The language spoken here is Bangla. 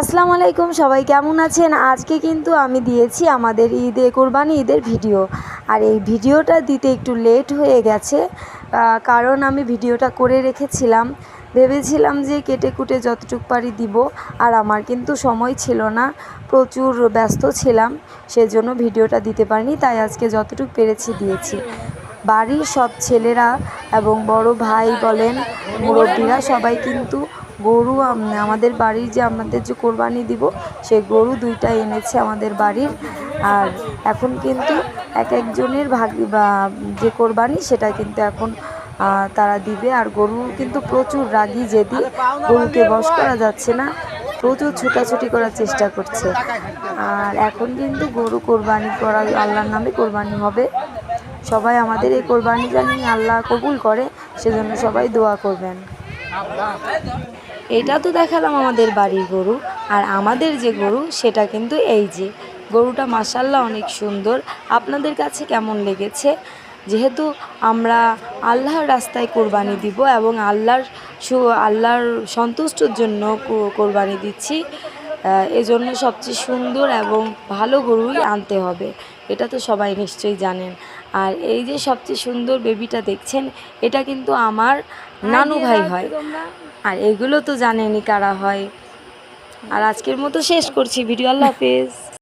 আসসালামু আলাইকুম, সবাই কেমন আছেন? আজকে কিন্তু আমি দিয়েছি আমাদের ঈদে কোরবানি ঈদের ভিডিও। আর এই ভিডিওটা দিতে একটু লেট হয়ে গেছে কারণ আমি ভিডিওটা করে রেখেছিলাম। ভেবেছিলাম যে কেটে কুটে যতটুক পারি দিব, আর আমার কিন্তু সময় ছিল না, প্রচুর ব্যস্ত ছিলাম, সেজন্য ভিডিওটা দিতে পারিনি, তাই আজকে যতটুক পেরেছি দিয়েছি। বাড়ির সব ছেলেরা এবং বড় ভাই বলেন, মুরব্বীরা সবাই কিন্তু গরু আমাদের বাড়ির যে আমাদের যে কোরবানি দিব, সেই গরু দুইটা এনেছে আমাদের বাড়ির। আর এখন কিন্তু এক একজনের ভাগ যে কোরবানি, সেটা কিন্তু এখন তারা দিবে। আর গরু কিন্তু প্রচুর রাগি যেদি গরুকে বশ করা যাচ্ছে না। প্রচুর ছুটাছুটি করার চেষ্টা করছে। আর এখন কিন্তু গরু কোরবানি করা আল্লাহর নামে কোরবানি হবে। সবাই আমাদের এই কোরবানি জানি আল্লাহ কবুল করে। সেজন্য সবাই দোয়া করবেন। এটা তো দেখালাম আমাদের বাড়ির গরু, আর আমাদের যে গরু সেটা কিন্তু এই যে। গরুটা মাসাল্লাহ অনেক সুন্দর। আপনাদের কাছে কেমন লেগেছে? যেহেতু আমরা আল্লাহর রাস্তায় কোরবানি দিব এবং আল্লাহর সু, আল্লাহর সন্তুষ্টর জন্য কোরবানি দিচ্ছি এজন্য সবচেয়ে সুন্দর এবং ভালো গরুই আনতে হবে। এটা তো সবাই নিশ্চয়ই জানেন। আর এই যে সবচেয়ে সুন্দর বেবিটা দেখছেন এটা কিন্তু আমার নানু ভাই হয়। আর এগুলো তো জানেনি কারা হয়। আর আজকের মতো শেষ করছি। ভিডিও আল্লাহ হাফেজ।